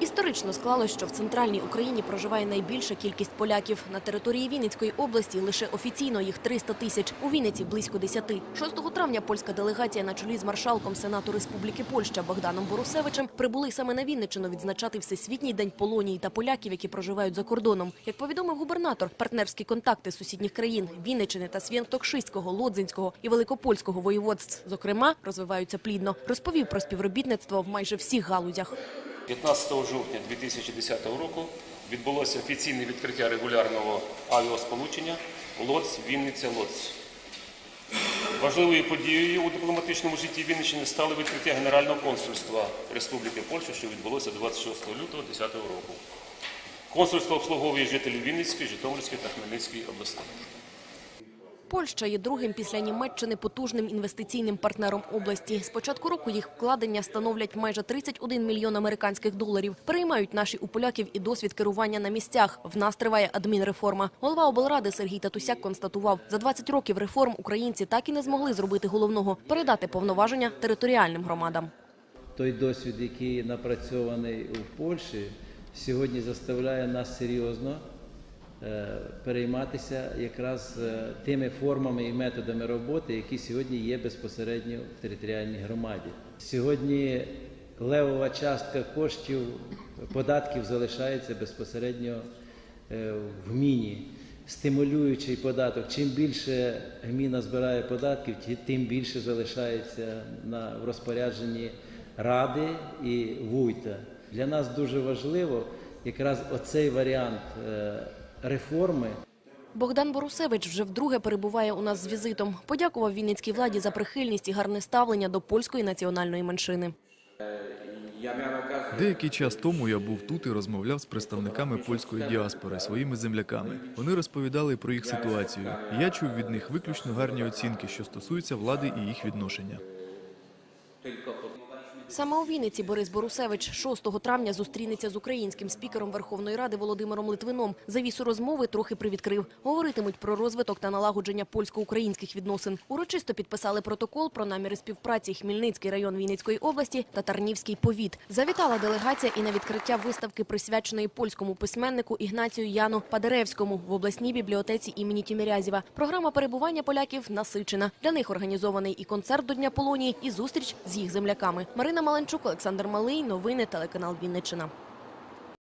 Історично склалось, що в центральній Україні проживає найбільша кількість поляків. На території Вінницької області лише офіційно їх 300 тисяч. У Вінниці близько 10. 6 травня польська делегація на чолі з маршалком Сенату Республіки Польща Богданом Борусевичем прибули саме на Вінниччину відзначати Всесвітній день Полонії та поляків, які проживають за кордоном. Як повідомив губернатор, партнерські контакти сусідніх країн Вінниччини та Свєнтокшиського, Лодзинського і Великопольського воєводств, зокрема, розвиваються плідно. Розповів про співробітництво в майже всіх галузях. 15 жовтня 2010 року відбулося офіційне відкриття регулярного авіасполучення Лоц Вінниця Лоц. Важливою подією у дипломатичному житті Вінниччини стало відкриття Генерального консульства Республіки Польща, що відбулося 26 лютого 2010 року. Консульство обслуговує жителів Вінницької, Житомирської та Хмельницької областей. Польща є другим після Німеччини потужним інвестиційним партнером області. З початку року їх вкладення становлять майже 31 мільйон американських доларів. Переймають наші у поляків і досвід керування на місцях. В нас триває адмінреформа. Голова облради Сергій Татусяк констатував, за 20 років реформ українці так і не змогли зробити головного – передати повноваження територіальним громадам. той досвід, який напрацьований у Польщі, сьогодні заставляє нас серйозно перейматися якраз е, тими формами і методами роботи, які сьогодні є безпосередньо в територіальній громаді. Сьогодні левова частка коштів податків залишається безпосередньо е, в гміні. Стимулюючий податок. Чим більше гміна збирає податків, тим більше залишається на в розпорядженні ради і вуйта. Для нас дуже важливо якраз оцей варіант е, реформи. Богдан Борусевич вже вдруге перебуває у нас з візитом. Подякував вінницькій владі за прихильність і гарне ставлення до польської національної меншини. Деякий час тому я був тут і розмовляв з представниками польської діаспори, своїми земляками. Вони розповідали про їх ситуацію. Я чув від них виключно гарні оцінки, що стосуються влади і їх відношення. Саме у Вінниці Борис Борусевич 6 травня зустрінеться з українським спікером Верховної Ради Володимиром Литвином. Завісу розмови трохи привідкрив. Говоритимуть про розвиток та налагодження польсько-українських відносин. Урочисто підписали протокол про наміри співпраці Хмельницький район Вінницької області та Тарнівський повіт. Завітала делегація і на відкриття виставки, присвяченої польському письменнику Ігнацію Яну Падеревському в обласній бібліотеці імені Тімірязєва. Програма перебування поляків насичена. Для них організований і концерт до Дня Полонії, і зустріч з їх земляками. Марина Маленчук, Олександр Малий. Новини телеканал Вінниччина.